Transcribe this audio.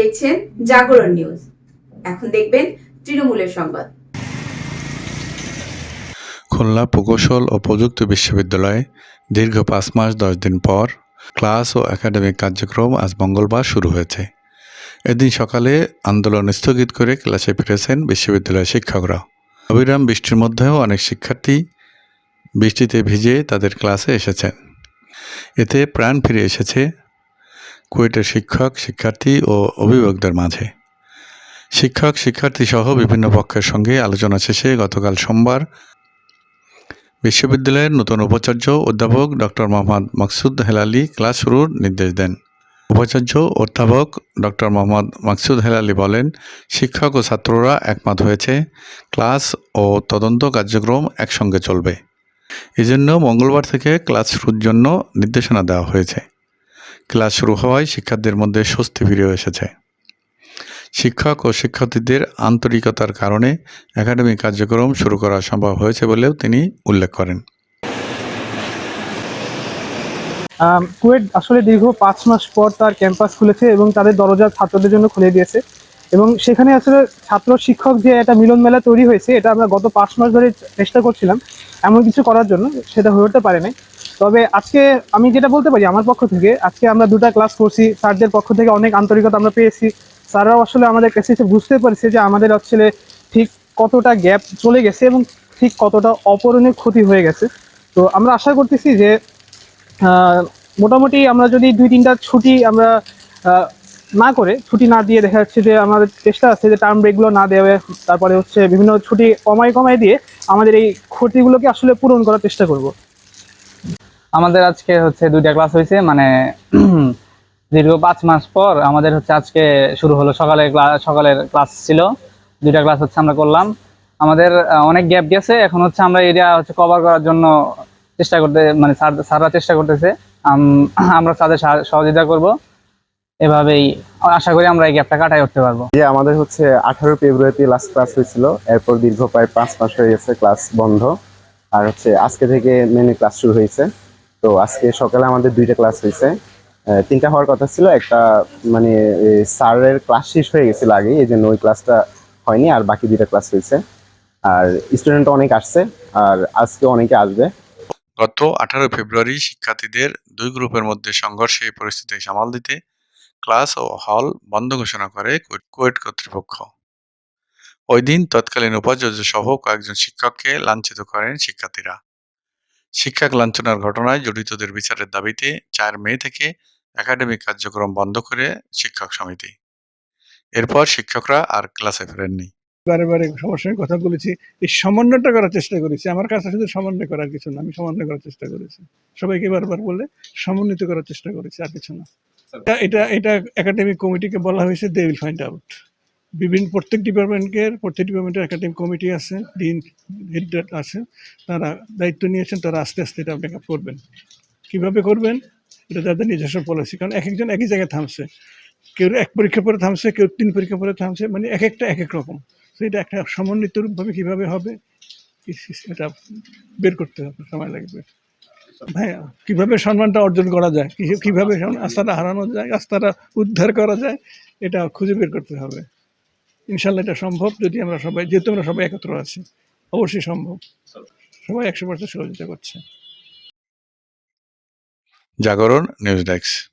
দেখছেন জাগরণ নিউজ। এখন দেখবেন তৃণমূলের সংবাদ। খুলনা প্রকৌশল ও প্রযুক্তি বিশ্ববিদ্যালয়ে দীর্ঘ পাঁচ মাস, দশ দিন পর ক্লাস ও একাডেমিক কার্যক্রম আজ মঙ্গলবার শুরু হয়েছে। এদিন সকালে আন্দোলন স্থগিত করে ক্লাসে ফিরেছেন বিশ্ববিদ্যালয়ের শিক্ষকরা। অবিরাম বৃষ্টির মধ্যেও অনেক শিক্ষার্থী বৃষ্টিতে ভিজে তাদের ক্লাসে এসেছেন। এতে প্রাণ ফিরে এসেছে কুয়েটের শিক্ষক, শিক্ষার্থী ও অভিভাবকদের মাঝে। শিক্ষক, শিক্ষার্থী সহ বিভিন্ন পক্ষের সঙ্গে আলোচনা শেষে গতকাল সোমবার বিশ্ববিদ্যালয়ের নতুন উপাচার্য অধ্যাপক ডক্টর মোহাম্মদ মকসুদ হেলালি ক্লাস শুরুর নির্দেশ দেন। উপাচার্য অধ্যাপক ডক্টর মোহাম্মদ মকসুদ হেলালি বলেন, শিক্ষক ও ছাত্ররা একমত হয়েছে, ক্লাস ও তদন্ত কার্যক্রম একসঙ্গে চলবে। এজন্য মঙ্গলবার থেকে ক্লাস শুরুর জন্য নির্দেশনা দেওয়া হয়েছে। ক্লাস শুরু হওয়ায় শিক্ষার্থীদের মধ্যে স্বস্তি ফিরে এসেছে। শিক্ষক ও শিক্ষার্থীদের আন্তরিকতার কারণে একাডেমিক কার্যক্রম শুরু করা সম্ভব হয়েছে বলেও তিনি উল্লেখ করেন। কুয়েট আসলে দীর্ঘ পাঁচ মাস পর তার ক্যাম্পাস খুলেছে এবং তাদের দরজা ছাত্রদের জন্য খুলে দিয়েছে। এবং সেখানে আসলে ছাত্র শিক্ষক যে একটা মিলন মেলা তৈরি হয়েছে, এটা আমরা গত পাঁচ মাস ধরে চেষ্টা করছিলাম এমন কিছু করার জন্য, সেটা হয়ে উঠতে পারে নাই তবে আজকে আমি যেটা বলতে পারি আমার পক্ষ থেকে, আজকে আমরা দুটা ক্লাস করছি, স্যারদের পক্ষ থেকে অনেক আন্তরিকতা আমরা পেয়েছি। স্যাররাও আসলে আমাদের কাছে এসে বুঝতে পারছে যে আমাদের আসলে ঠিক কতটা গ্যাপ চলে গেছে এবং ঠিক কতটা অপরণীয় ক্ষতি হয়ে গেছে। তো আমরা আশা করতেছি যে মোটামুটি আমরা যদি দুই তিনটা ছুটি আমরা না করে, ছুটি না দিয়ে দেখা যাচ্ছে যে আমাদের চেষ্টা আছে যে টার্ম ব্রেকগুলো না দেওয়া, তারপরে হচ্ছে বিভিন্ন ছুটি কমাই কমাই দিয়ে আমাদের এই ক্ষতিগুলোকে আসলে পূরণ করার চেষ্টা করব। আমাদের আজকে হচ্ছে দুইটা ক্লাস হয়েছে মানে দীর্ঘ পাঁচ মাস পর আমাদের হচ্ছে আজকে শুরু হলো। সকালে সকালের ক্লাস ছিল। দুইটা ক্লাস হচ্ছে আমরা করলাম। আমাদের অনেক গ্যাপ গেছে। এখন হচ্ছে আমরা এরিয়া হচ্ছে কভার করার জন্য চেষ্টা করতে মানে স্যার, স্যাররা চেষ্টা করতেছে। আমরা তাদের সহযোগিতা করব। এভাবেই আশা করি আমরা এই গ্যাপটা কাটাই উঠতে পারব। যে আমাদের হচ্ছে আঠারো ফেব্রুয়ারিতে লাস্ট ক্লাস হয়েছিল, এরপর দীর্ঘ প্রায় পাঁচ মাস হয়ে গেছে ক্লাস বন্ধ। আর হচ্ছে আজকে থেকে মেনে ক্লাস শুরু হয়েছে। তো আজকে সকালে আমাদের দুইটা ক্লাস হয়েছে তিনটা হওয়ার কথা ছিল, একটা মানে স্যারের ক্লাস শেষ হয়ে গেছিল আগে এই জন্য ওই ক্লাসটা হয়নি, আর বাকি দুইটা ক্লাস হয়েছে আর স্টুডেন্ট অনেক আসছে, আর আজকে অনেকে আসবে। গত আঠারো ফেব্রুয়ারি শিক্ষার্থীদের দুই গ্রুপের মধ্যে সংঘর্ষে পরিস্থিতি সামাল দিতে ক্লাস ও হল বন্ধ ঘোষণা করে কুয়েট কর্তৃপক্ষ। ওই দিন তৎকালীন উপাচার্য সহ কয়েকজন শিক্ষককে লাঞ্ছিত করেন শিক্ষার্থীরা। শিক্ষক লাঞ্ছনার ঘটনায় জড়িতদের বিচারের দাবিতে চার মে থেকে একাডেমিক কার্যক্রম বন্ধ করে শিক্ষক সমিতি। এরপর শিক্ষকরা আর ক্লাসে ফেরেননি। বারে বারে সঙ্গে কথা বলেছি। এই সমন্বয়টা করার চেষ্টা করেছি। আমার কাছে শুধু সমন্বয় করার কিছু না, আমি সমন্বয় করার চেষ্টা করেছি। সবাইকে বারবার বলে সমন্বিত করার চেষ্টা করেছি, আর কিছু না। এটা এটা একাডেমিক কমিটিকে বলা হয়েছে দে উইল ফাইন্ড আউট বিভিন্ন প্রত্যেক ডিপার্টমেন্টকে প্রত্যেক ডিপার্টমেন্টের একাডেমিক কমিটি আছে ডিন হেড আছে। তারা দায়িত্ব নিয়েছেন, তারা আস্তে আস্তে এটা ব্যাক আপ করবেন। কীভাবে করবেন? এটা তাদের নিজস্ব পলিসি কারণ এক একজন একই জায়গায় থামছে। কেউ এক পরীক্ষা পরে থামছে, কেউ তিন পরীক্ষা পরে থামছে মানে এক একটা এক এক রকম। তো এটা একটা সমন্বিত রূপভাবে কীভাবে হবে? এটা বের করতে হবে, সময় লাগবে। হ্যাঁ কীভাবে সম্মানটা অর্জন করা যায়? কীভাবে আস্থাটা হারানো যায়, আস্থাটা উদ্ধার করা যায়, এটা খুঁজে বের করতে হবে। ইনশাল্লাহ এটা সম্ভব যদি আমরা সবাই যেহেতু আমরা সবাই একত্র আছি। অবশ্যই সম্ভব। সবাই একশো পার্সেন্ট সহযোগিতা করছে। জাগরণ, নিউজ ডেস্ক।